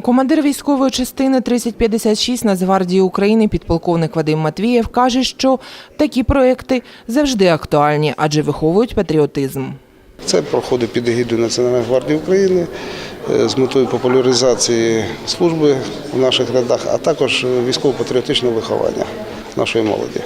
Командир військової частини 3056 Нацгвардії України підполковник Вадим Матвієв каже, що такі проекти завжди актуальні, адже виховують патріотизм. Це проходить під егідою Національної гвардії України е, з метою популяризації служби в наших рядах, а також військово-патріотичного виховання нашої молоді.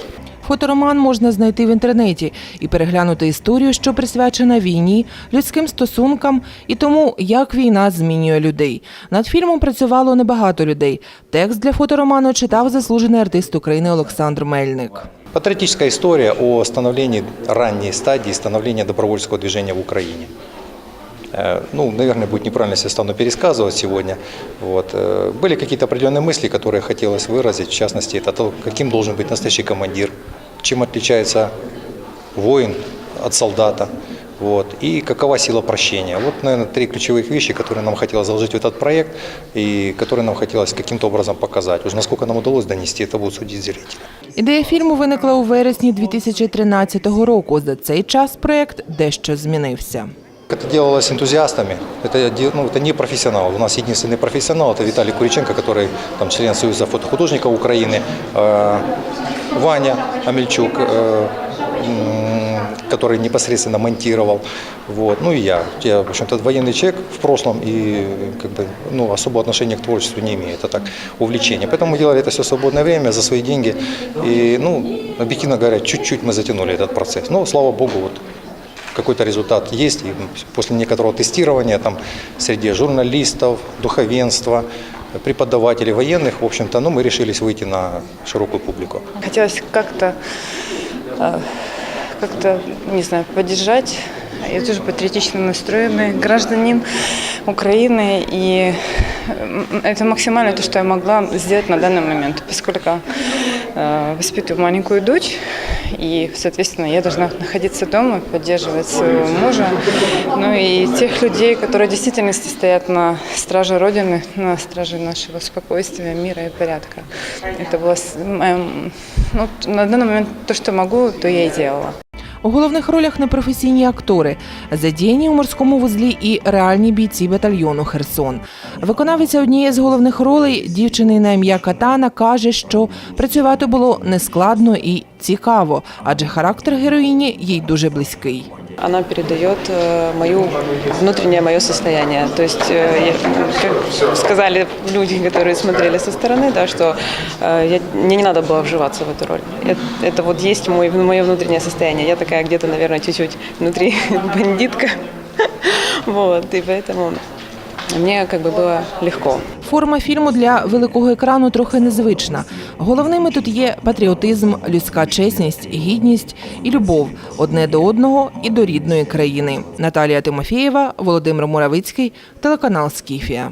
Фотороман можна знайти в інтернеті і переглянути історію, що присвячена війні, людським стосункам і тому, як війна змінює людей. Над фільмом працювало небагато людей. Текст для фотороману читав заслужений артист України Олександр Мельник. Патриотическая история о становлении ранней стадии становления добровольческого движения в Украине. Э, Ну, наверное, будет неправильно, если я стану пересказывать сегодня. Вот. э, Были какие-то определенные мысли, которые хотелось выразить. В частности, это то, каким должен быть настоящий командир, чем отличается воин от солдата. Вот. И какова сила прощения. Вот, наверное, три ключевых вещи, которые нам хотелось заложить в этот проект и которые нам хотелось каким-то образом показать. Уж насколько нам удалось донести, это будут судить зрители. Ідея фільму виникла у вересні 2013 року. За цей час проєкт дещо змінився. Это делалось энтузиастами, это, де- ну, это не профессионал. У нас единственный профессионал – это Виталий Куриченко, который там, член Союза фотохудожников Украины, э, Ваня Амельчук, э, м, который непосредственно монтировал, вот. ну и я. Я, в общем-то, военный человек в прошлом и как бы, ну, особого отношения к творчеству не имею. Это так, увлечение. Поэтому мы делали это все в свободное время, за свои деньги. И, ну, объективно говоря, чуть-чуть мы затянули этот процесс. Но, слава богу, вот какой-то результат есть. И после некоторого тестирования там, среди журналистов, духовенства, преподавателей военных, в общем-то, ну, мы решились выйти на широкую публику. Хотелось как-то, э, как-то, не знаю, поддержать. Я тоже патриотично настроенный гражданин Украины, и м, это максимально то, что я могла сделать на данный момент, поскольку э, воспитываю маленькую дочь, и, соответственно, я должна находиться дома, поддерживать своего мужа, ну и тех людей, которые в действительности стоят на страже Родины, на страже нашего спокойствия, мира и порядка. Это было с- моим, ну, на данный момент то, что могу, то я и делала. У головних ролях непрофесійні актори, задіяні у морському вузлі і реальні бійці батальйону Херсон. Виконавиця однієї з головних ролей, дівчини на ім'я Катана, каже, що працювати було нескладно і цікаво, адже характер героїні їй дуже близький Она передает э, мою внутреннее мое состояние. То есть, э, я- как сказали люди, которые смотрели со стороны, да, что э, я, мне не надо было вживаться в эту роль. Это, это вот есть мой, мое внутреннее состояние. Я такая где-то, наверное, чуть-чуть внутри бандитка. Вот, и поэтому мне как бы было легко. Форма фільму для великого екрану трохи незвична. Головними тут є патріотизм, людська чесність, гідність і любов одне до одного і до рідної країни. Наталія Тимофєєва, Володимир Муравицький, телеканал Скіфія.